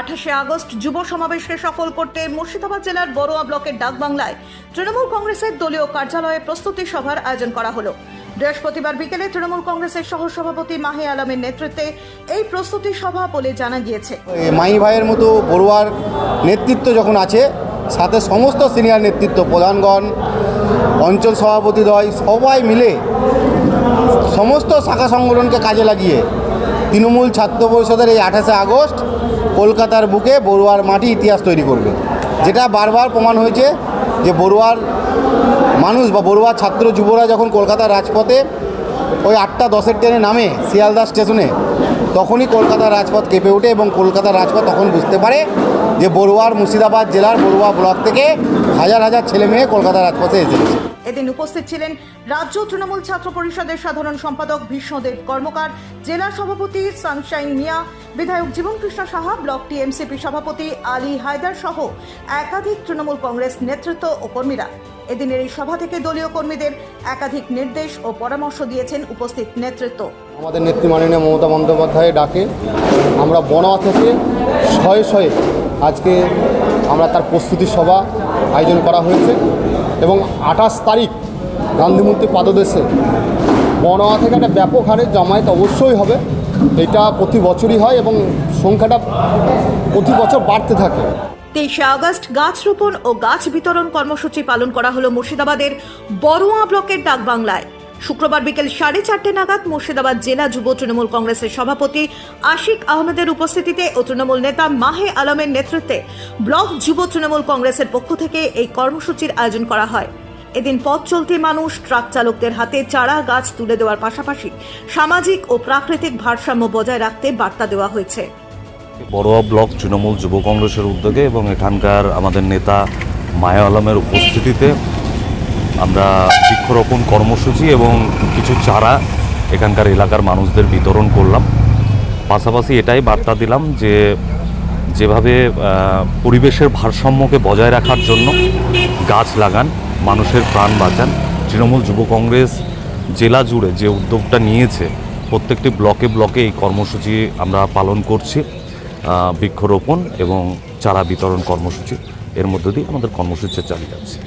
আঠাশে আগস্ট যুব সমাবেশকে সফল করতে মুর্শিদাবাদ জেলার বড়ুয়া ব্লকের ডাকবাংলায় তৃণমূল কংগ্রেসের দলীয় কার্যালয়ে প্রস্তুতি সভার আয়োজন করা হলো। বৃহস্পতিবার বিকেলে তৃণমূল কংগ্রেসের সহ সভাপতি মাহি আলমের নেতৃত্বে এই প্রস্তুতি সভা বলে জানা গিয়েছে। মাই ভাইয়ের মতো বড়ুয়ার নেতৃত্ব যখন আছে, সাথে সমস্ত সিনিয়র নেতৃত্ব, প্রধানগণ, অঞ্চল সভাপতিদ্বয় সবাই মিলে সমস্ত শাখা সংগঠনকে কাজে লাগিয়ে তৃণমূল ছাত্র পরিষদের এই আঠাশে আগস্ট কলকাতার বুকে বড়ুয়ার মাটি ইতিহাস তৈরি করবে। যেটা বারবার প্রমাণ হয়েছে যে বড়ুয়ার মানুষ বা বড়ুয়ার ছাত্র যুবরা যখন কলকাতার রাজপথে ওই আটটা দশের ট্রেনে নামে শিয়ালদা স্টেশনে, তখনই কলকাতার রাজপথ কেঁপে ওঠে এবং কলকাতার রাজপথ তখন বুঝতে পারে যে বড়ুয়ার মুর্শিদাবাদ জেলার বড়ুয়া ব্লক থেকে হাজার হাজার ছেলে মেয়ে কলকাতার রাজপথে এসেছে এদিন উপস্থিত ছিলেন রাজ্য তৃণমূল ছাত্র পরিষদের সাধারণ সম্পাদক ভীষ্মদেব কর্মকার, জেলা সভাপতি সানশাইন মিয়া, বিধায়ক জীবনকৃষ্ণ সাহা, ব্লক টিএমসিপি সভাপতি আলী হায়দার সহ একাধিক তৃণমূল কংগ্রেস নেতৃত্ব ও কর্মীরা। এদিনের এই সভা থেকে দলীয় কর্মীদের একাধিক নির্দেশ ও পরামর্শ দিয়েছেন উপস্থিত নেতৃত্ব। আমাদের নেত্রী মাননীয় মমতা বন্দ্যোপাধ্যায়ের ডাকে, আমরা বনওয়া থেকে শয়ে শয়ে আজকে আমরা তার প্রস্তুতি সভা আয়োজন করা হয়েছে এবং আঠাশ তারিখ গান্ধীমূর্তি পাদদেশে। বনওয়া থেকে একটা ব্যাপক হারে জামায়াত অবশ্যই হবে। এটা প্রতি বছরই হয় এবং সংখ্যাটা প্রতি বছর বাড়তে থাকে। তেইশে আগস্ট গাছ রোপণ ও গাছ বিতরণ কর্মসূচি পালন করা হলো মুর্শিদাবাদের বড়ুয়া ব্লকের ডাকবাংলায়। শুক্রবার বিকেল সাড়ে চারটে নাগাদ মুর্শিদাবাদ জেলা যুব তৃণমূল কংগ্রেসের সভাপতি আশিক আহমেদের উপস্থিতিতে ও তৃণমূল নেতা মাহে আলমের নেতৃত্বে ব্লক যুব তৃণমূল কংগ্রেসের পক্ষ থেকে এই কর্মসূচির আয়োজন করা হয়। এদিন পথ চলতি মানুষ, ট্রাক চালকদের হাতে চারা, গাছ তুলে দেওয়ার পাশাপাশি সামাজিক ও প্রাকৃতিক ভারসাম্য বজায় রাখতে বার্তা দেওয়া হয়েছে। বড়োয়া ব্লক তৃণমূল যুব কংগ্রেসের উদ্যোগে এবং এখানকার আমাদের নেতা মায়া আলমের উপস্থিতিতে আমরা বৃক্ষরোপণ কর্মসূচি এবং কিছু চারা এখানকার এলাকার মানুষদের বিতরণ করলাম। পাশাপাশি এটাই বার্তা দিলাম যে যেভাবে পরিবেশের ভারসাম্যকে বজায় রাখার জন্য গাছ লাগান মানুষের প্রাণ বাঁচান। তৃণমূল যুব কংগ্রেস জেলা জুড়ে যে উদ্যোগটা নিয়েছে, প্রত্যেকটি ব্লকে ব্লকে এই কর্মসূচি আমরা পালন করছি বৃক্ষরোপণ এবং চারা বিতরণ কর্মসূচি। এর মধ্য দিয়ে আমাদের কর্মসূচি চালিয়ে যাচ্ছে।